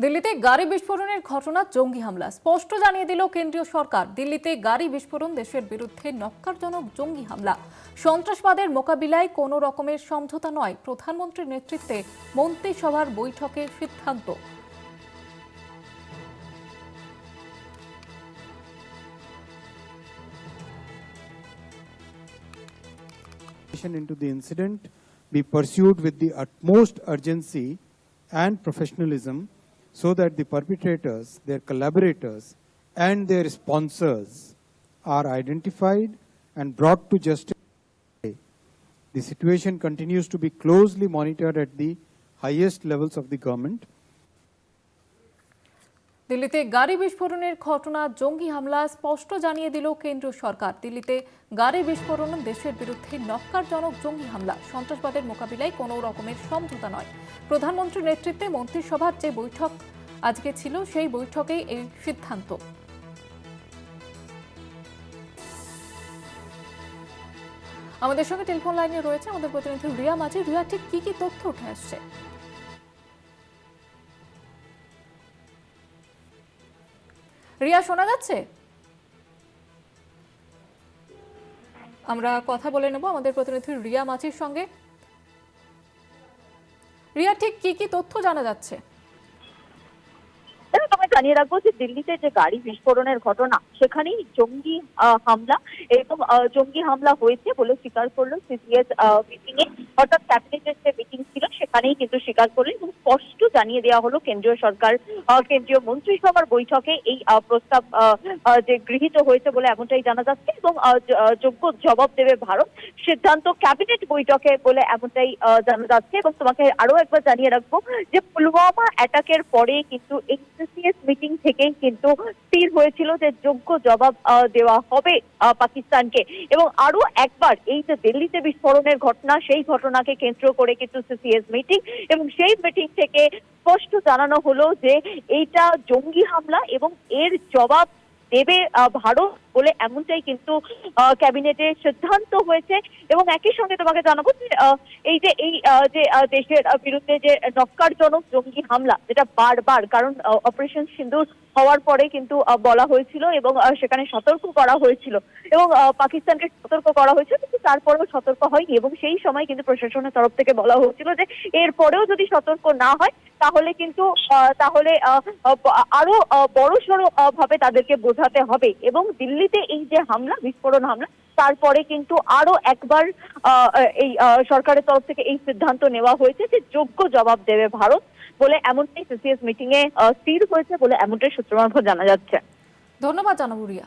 দিল্লিতে গাড়ি বিস্ফোরণের ঘটনা জঙ্গি হামলা। স্পষ্ট জানিয়ে দিল কেন্দ্রীয় সরকার। দিল্লিতে গাড়ি বিস্ফোরণ দেশের বিরুদ্ধে নক্কারজনক জঙ্গি হামলা। সন্ত্রাসবাদের মোকাবিলায় কোনো রকমের সমঝোতা নয়। প্রধানমন্ত্রীর নেতৃত্বে মন্ত্রিসভার বৈঠকে সিদ্ধান্ত। Into the incident be pursued with the utmost urgency and professionalism so that the perpetrators, their collaborators, and their sponsors are identified and brought to justice. The situation continues to be closely monitored at the highest levels of the government. দিল্লিতে গাড়ি বিস্ফোরণের ঘটনা, জঙ্গি হামলা স্পষ্ট জানিয়ে দিল কেন্দ্রীয় সরকার। দিল্লিতে গাড়ি বিস্ফোরণ, দেশের বিরুদ্ধে নক্কারজনক জঙ্গি হামলা। সন্ত্রাসবাদের মোকাবিলায় কোনো রকমের সমঝোতা নয়। প্রধানমন্ত্রীর নেতৃত্বে মন্ত্রিসভার যে বৈঠক আজকে ছিল, সেই বৈঠকেই এই সিদ্ধান্ত। আমাদের সঙ্গে টেলিফোন লাইনে রয়েছে আমাদের প্রতিনিধি রিয়া মাঝি। রিয়া, ঠিক কি কি তথ্য উঠে আসছে? রিয়া, শোনা যাচ্ছে? আমরা কথা বলে নেব আমাদের প্রতিনিধি রিয়া মাছির সঙ্গে। রিয়া, ঠিক কি কি তথ্য জানা যাচ্ছে? জানিয়ে রাখব যে দিল্লিতে যে গাড়ি বিস্ফোরণের ঘটনা, সেখানেই জঙ্গি হামলা এবং জঙ্গি হামলা হয়েছে বলে স্বীকার করল সিসিএস মিটিং এ অর্থাৎ ক্যাবিনেটের যে মিটিং ছিল, সেখানেই কিন্তু স্বীকার করলেন এবং স্পষ্ট জানিয়ে দেওয়া হলো কেন্দ্রীয় সরকার কেন্দ্রীয় মন্ত্রিসভার বৈঠকে এই প্রস্তাব যে গৃহীত হয়েছে বলে এমনটাই জানা যাচ্ছে এবং যোগ্য জবাব দেবে ভারত। সিদ্ধান্ত ক্যাবিনেট বৈঠকে বলে এমনটাই জানা যাচ্ছে এবং তোমাকে আরও একবার জানিয়ে রাখব যে পুলওয়ামা অ্যাটাকের পরে কিন্তু এইচসিএস মিটিং থেকেই কিন্তু স্থির হয়েছিল যে যোগ্য জবাব দেওয়া হবে পাকিস্তানকে। এবং আরও একবার এই যে দিল্লিতে বিস্ফোরণের ঘটনা, সেই ঘটনাকে কেন্দ্র করে কিন্তু সিসিএস মিটিং এবং সেই মিটিং থেকে স্পষ্ট জানানো হলো যে এইটা জঙ্গি হামলা এবং এর জবাব দেবে ভারত বলে এমনটাই কিন্তু ক্যাবিনেটে সিদ্ধান্ত হয়েছে। এবং একই সঙ্গে তোমাকে জানাব যে এই যে এই যে দেশের বিরুদ্ধে যে নক্কারজনক জঙ্গি হামলা, যেটা বারবার, কারণ অপারেশন সিন্দুর হওয়ার পরে কিন্তু বলা হয়েছিল এবং সেখানে সতর্ক করা হয়েছিল। এবং পাকিস্তানকে সতর্ক করা হয়েছিল কিন্তু তারপরেও সতর্ক হয়নি। এবং সেই সময় কিন্তু প্রশাসনের তরফ থেকে বলা হয়েছিল যে, এরপরেও যদি সতর্ক না হয় তাহলে কিন্তু তাহলে আরও বড় সড়ো ভাবে তাদেরকে বোঝাতে হবে। এবং দিল্লিতে এই যে হামলা, বিস্ফোরণ হামলা, তারপরে কিন্তু আরও একবার এই সরকারের তরফ থেকে এই সিদ্ধান্ত নেওয়া হয়েছে যে যোগ্য জবাব দেবে ভারত বলে এমনটাই সিসিএস মিটিং এ স্থির হয়েছে বলে এমনটাই সূত্র জানা যাচ্ছে। ধন্যবাদ জানাব রিয়া